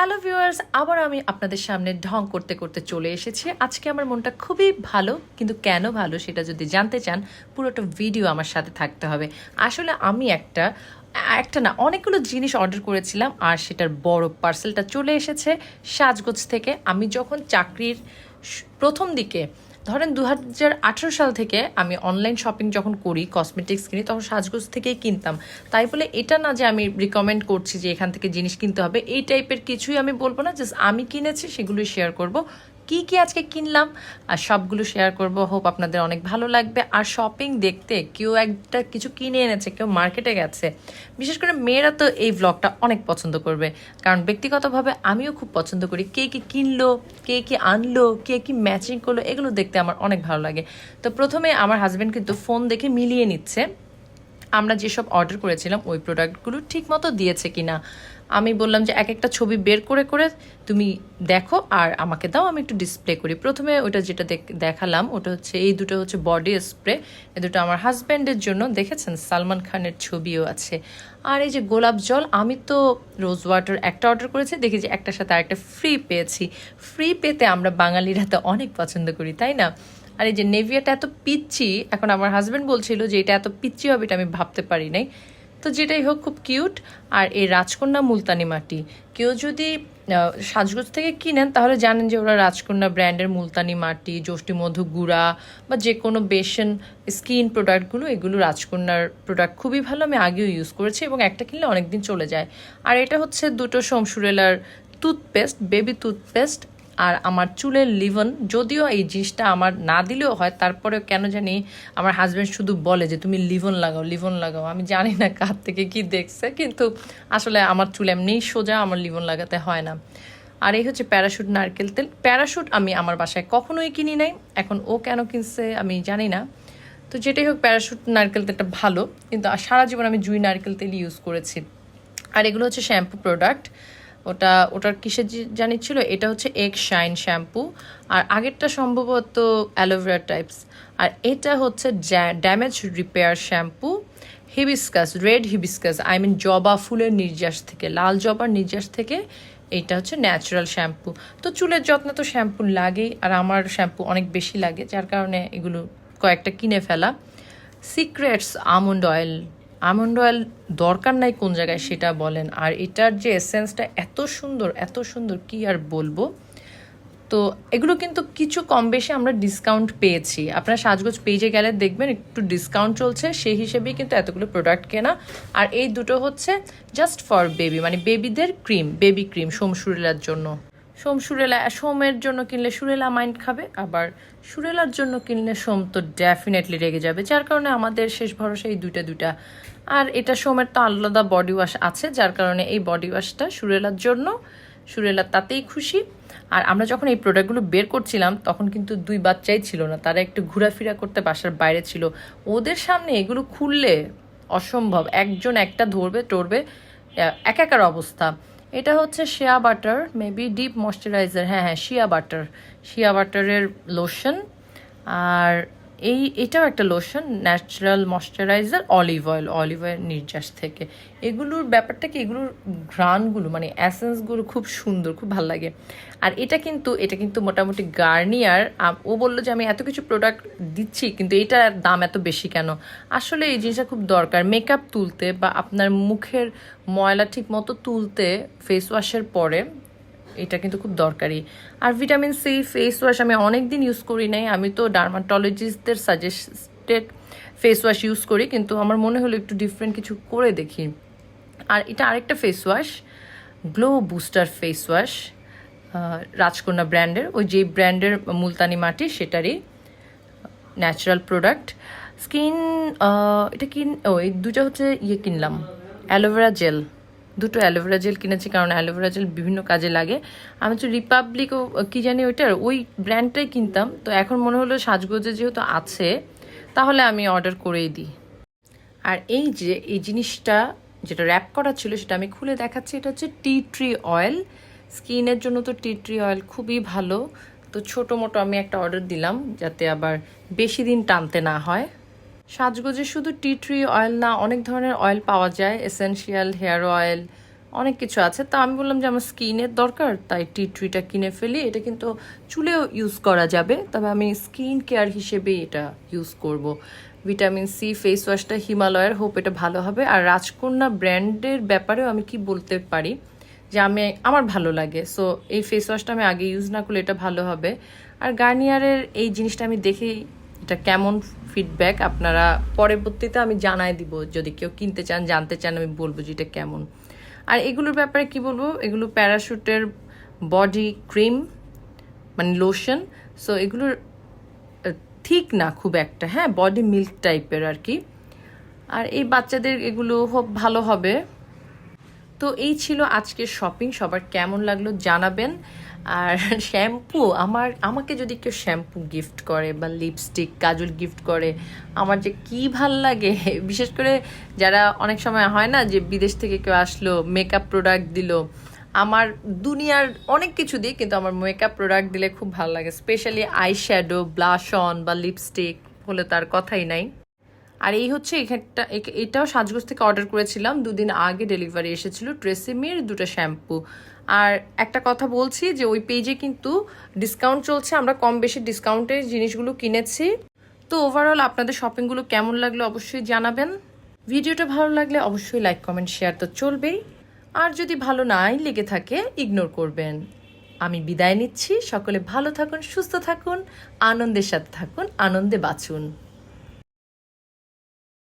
Hello viewers, আবার আমি আপনাদের সামনে ঢং করতে করতে চলে এসেছি। আজকে আমার মনটা খুবই ভালো, কিন্তু কেন ভালো সেটা যদি জানতে চান, পুরোটা ভিডিও আমার সাথে থাকতে হবে। আসলে আমি একটা একটা না, অনেকগুলো জিনিস অর্ডার করেছিলাম, আর সেটার বড় পার্সেলটা চলে এসেছে সাজগোজ থেকে। আমি যখন চাকরির প্রথম দিকে ধরেন দু হাজার আঠেরো সাল থেকে আমি অনলাইন শপিং যখন করি কসমেটিক্স কিনি, তখন সাজগোজ থেকেই কিনতাম। তাই বলে এটা না যে আমি রিকমেন্ড করছি যে এখান থেকে জিনিস কিনতে হবে, এই টাইপের কিছুই আমি বলব না জাস্ট আমি কিনেছি, সেগুলোই শেয়ার করব। কি কি আজকে কিনলাম, আর সবগুলো শেয়ার করব। হোপ আপনাদের অনেক ভালো লাগবে। আর শপিং দেখতে কেউ একটা কিছু কিনে এনেছে, কেউ মার্কেটে গেছে। বিশেষ করে মেয়েরা তো এই ব্লগটা অনেক পছন্দ করবে। কারণ ব্যক্তিগতভাবে আমিও খুব পছন্দ করি। কে কি কিনলো, কে কি আনলো, কে কি ম্যাচিং করল, এগুলো দেখতে আমার অনেক ভালো লাগে। তো প্রথমে আমার হাজব্যান্ড কিন্তু ফোন দেখে মিলিয়ে নিচ্ছে। আমরা যেসব অর্ডার করেছিলাম, ওই প্রোডাক্টগুলো ঠিক মতো দিয়েছে কি না আমি বললাম যে, এক একটা ছবি বের করে করে তুমি দেখো আর আমাকে দাও, আমি একটু ডিসপ্লে করি। প্রথমে ওটা যেটা দেখ- দেখালাম, ওটা হচ্ছে, এই দুটো হচ্ছে বডি স্প্রে এই দুটো আমার হাজব্যান্ডের জন্য। দেখেছেন? সালমান খানের ছবিও আছে। আর এই যে গোলাপ জল, আমি তো রোজ ওয়াটার একটা অর্ডার করেছি, দেখি যে একটার সাথে আরেকটা ফ্রি পেয়েছি। ফ্রি পেতে আমরা বাঙালিরা তো অনেক পছন্দ করি, তাই না? আর এই যে নেভিয়াটা এত পিচ্ছি এখন আমার হাজব্যান্ড বলছিল যে এটা এত পিচ্ছি হবে এটা আমি ভাবতে পারি নাই। তো যেটাই হোক, খুব কিউট আর এই রাজকন্যা মুলতানি মাটি, কেউ যদি সাজগোজ থেকে কিনেন, তাহলে জানেন যে ওরা রাজকন্যা ব্র্যান্ডের মুলতানি মাটি যষ্টি মধু গুঁড়া বা যে কোনো বেসন স্কিন প্রোডাক্টগুলো এগুলো রাজকন্যার প্রোডাক্ট খুবই ভালো। আমি আগেও ইউজ করেছি এবং একটা কিনলে অনেক দিন চলে যায়। আর এটা হচ্ছে দুটো সোমসুরেলার টুথপেস্ট বেবি টুথপেস্ট আর আমার চুলের লিভন, যদিও এই জিনিসটা আমার না দিলেও হয় তারপরেও কেন জানি আমার হাজব্যান্ড শুধু বলে যে, তুমি লিভন লাগাও লিভন লাগাও। আমি জানি না কার থেকে কি দেখছে, কিন্তু আসলে আমার চুল এমনিই সোজা আমার লিভন লাগাতে হয় না। আর এই হচ্ছে প্যারাশুট নারকেল তেল। প্যারাশুট আমি আমার বাসায় কখনোই কিনি নাই, এখন ও কেন কিনছে আমি জানি না। তো যেটাই হোক প্যারাশুট নারকেল তেলটা ভালো, কিন্তু সারা জীবন আমি জুই নারকেল তেল ইউজ করেছি। আর এগুলো হচ্ছে শ্যাম্পু প্রোডাক্ট ওটা, ওটার কিসের জানি ছিল? এটা হচ্ছে এগ শাইন শ্যাম্পু আর আগেরটা সম্ভবত অ্যালোভেরা টাইপস আর এটা হচ্ছে damage repair shampoo hibiscus red hibiscus I mean জবা ফুলের নির্যাস থেকে, লাল জবার নির্যাস থেকে এইটা হচ্ছে ন্যাচারাল শ্যাম্পু তো চুলের যত্নে তো শ্যাম্পু লাগেই, আর আমার শ্যাম্পু অনেক বেশি লাগে, যার কারণে এগুলো কয়েকটা কিনে ফেলা। Secrets almond oil almond oil দরকার নাই কোন জায়গায় সেটা বলেন। আর এটার যে এসেন্সটা এত সুন্দর এত সুন্দর, কি আর বলব? তো এগুলো কিন্তু কিছু কম বেশি আমরা ডিসকাউন্ট পেয়েছি। আপনারা সাজগোজ পেজে গেলে দেখবেন একটু ডিসকাউন্ট চলছে, সেই হিসেবেই কিন্তু এতগুলো প্রোডাক্ট কেনা। আর এই দুটো হচ্ছে জাস্ট ফর বেবি মানে বেবিদের ক্রিম বেবি ক্রিম সোম সুরেলার জন্য। সোম সুরেলা সোমের জন্য কিনলে সুরেলা মাইন্ড খাবে আবার সুরেলার জন্য কিনলে সোম তো ডেফিনেটলি রেগে যাবে যার কারণে আমাদের শেষ ভরসা এই দুইটা দুইটা। আর এটা সোমের তো আলাদা বডি ওয়াশ আছে যার কারণে এই বডি ওয়াশটা সুরেলার জন্য সুরেলা তাতেই খুশি। আর আমরা যখন এই প্রোডাক্টগুলো বের করছিলাম তখন কিন্তু দুই বাচ্চাই ছিল না তারা একটু ঘোরাফেরা করতে বাসার বাইরে ছিল। ওদের সামনে এগুলো খুললে অসম্ভব একজন একটা ধরবে টরবে আহ, একাকার অবস্থা। এটা হচ্ছে shea butter maybe deep moisturiser হ্যাঁ হ্যাঁ শিয়া বাটার শিয়া বাটারের লোশন আর এই, এটাও একটা lotion natural moisturiser olive oil olive oil নির্যাস থেকে। এগুলোর ব্যাপারটা কি, এগুলোর ঘ্রাণগুলো মানে অ্যাসেন্সগুলো খুব সুন্দর, খুব ভালো লাগে। আর এটা কিন্তু এটা কিন্তু মোটামুটি গার্নিয়ার ও বলল যে আমি এত কিছু প্রোডাক্ট দিচ্ছি, কিন্তু এটার দাম এত বেশি কেন? আসলে এই জিনিসটা খুব দরকার। মেকআপ তুলতে বা আপনার মুখের ময়লা ঠিক মতো তুলতে ফেস ওয়াশের পরে এটা কিন্তু খুব দরকারি। আর ভিটামিন সি ফেস ওয়াশ আমি অনেক দিন ইউজ করি নাই। আমি তো ডার্মাটোলজিস্টদের সাজেস্টেড ফেস ওয়াশ ইউজ করি, কিন্তু আমার মনে হলো একটু ডিফারেন্ট কিছু করে দেখি। আর এটা আরেকটা face wash glow booster face wash Rajkanya ব্র্যান্ডের ওই যে ব্র্যান্ডের মুলতানি মাটি, সেটারই ন্যাচারাল প্রোডাক্ট স্কিন এটা কিন, ওই দুটো হচ্ছে ইয়ে কিনলাম অ্যালোভেরা জেল দুটো অ্যালোভেরা জেল কিনেছি, কারণ অ্যালোভেরা জেল বিভিন্ন কাজে লাগে। আমি তো রিপাবলিক কি জানি ওইটার, ওই ব্র্যান্ডটাই কিনতাম। তো এখন মনে হলো সাজগোজে যেহেতু আছে, তাহলে আমি অর্ডার করেই দিই। আর এই যে, এই জিনিসটা যেটা র্যাপ করা ছিল, সেটা আমি খুলে দেখাচ্ছি। এটা হচ্ছে টি ট্রি অয়েল স্কিনের জন্য তো টি ট্রি অয়েল খুবই ভালো। তো ছোটো মোটো আমি একটা অর্ডার দিলাম, যাতে আবার বেশি দিন টানতে না হয়। সাজগোজে শুধু টি ট্রি অয়েল না, অনেক ধরনের অয়েল পাওয়া যায় এসেনশিয়াল হেয়ার অয়েল অনেক কিছু আছে। তা আমি বললাম যে আমার স্কিনের দরকার, তাই টি ট্রিটা কিনে ফেলি। এটা কিন্তু চুলেও ইউজ করা যাবে, তবে আমি স্কিন কেয়ার হিসেবে এটা ইউজ করব। ভিটামিন সি ফেস ওয়াশটা হিমালয়ের হোপ এটা ভালো হবে। আর রাজকন্যা ব্র্যান্ডের ব্যাপারেও আমি কি বলতে পারি, যে আমি, আমার ভালো লাগে। সো এই ফেস ওয়াশটা আমি আগে ইউজ না করলে এটা ভালো হবে। আর গার্নিয়ারের এই জিনিসটা আমি দেখি এটা কেমন ফিডব্যাক আপনারা পরবর্তীতে আমি জানাই দিব। যদি কেউ কিনতে চান, জানতে চান, আমি বলব যে এটা কেমন। আর এগুলোর ব্যাপারে কি বলব? এগুলো প্যারাশুটের বডি ক্রিম মানে লোশন সো এগুলোর ঠিক না খুব একটা হ্যাঁ বডি মিল্ক টাইপের আর কি। আর এই বাচ্চাদের এগুলো হোপ ভালো হবে। তো এই ছিল আজকের শপিং সবার কেমন লাগল জানাবেন। আর শ্যাম্পু আমার, আমাকে যদি কেউ শ্যাম্পু গিফট করে বা লিপস্টিক কাজল গিফট করে, আমার যে কি ভালো লাগে। বিশেষ করে যারা অনেক সময় হয় না যে বিদেশ থেকে কেউ আসলো মেকআপ প্রোডাক্ট দিল, আমার দুনিয়ার অনেক কিছু দিই, কিন্তু আমার মেকআপ প্রোডাক্ট দিলে খুব ভালো লাগে। Specially eye shadow blush on বা লিপস্টিক হলে তার কথাই নাই। আর এই হচ্ছে এখানটা এটাও সাজগোজ থেকে অর্ডার করেছিলাম। দুদিন আগে ডেলিভারি এসেছিল। ট্রেসিমির দুটো শ্যাম্পু আর একটা কথা বলছি যে ওই পেজে কিন্তু ডিসকাউন্ট চলছে। আমরা কম বেশি ডিসকাউন্টের জিনিসগুলো কিনেছি। তো ওভারঅল আপনাদের শপিংগুলো কেমন লাগল অবশ্যই জানাবেন। ভিডিওটা ভালো লাগলে অবশ্যই লাইক কমেন্ট শেয়ার তো চলবেই। আর যদি ভালো নাই লেগে থাকে ইগনোর করবেন। আমি বিদায় নিচ্ছি। সকলে ভালো থাকুন, সুস্থ থাকুন, আনন্দের সাথে থাকুন, আনন্দে বাঁচুন।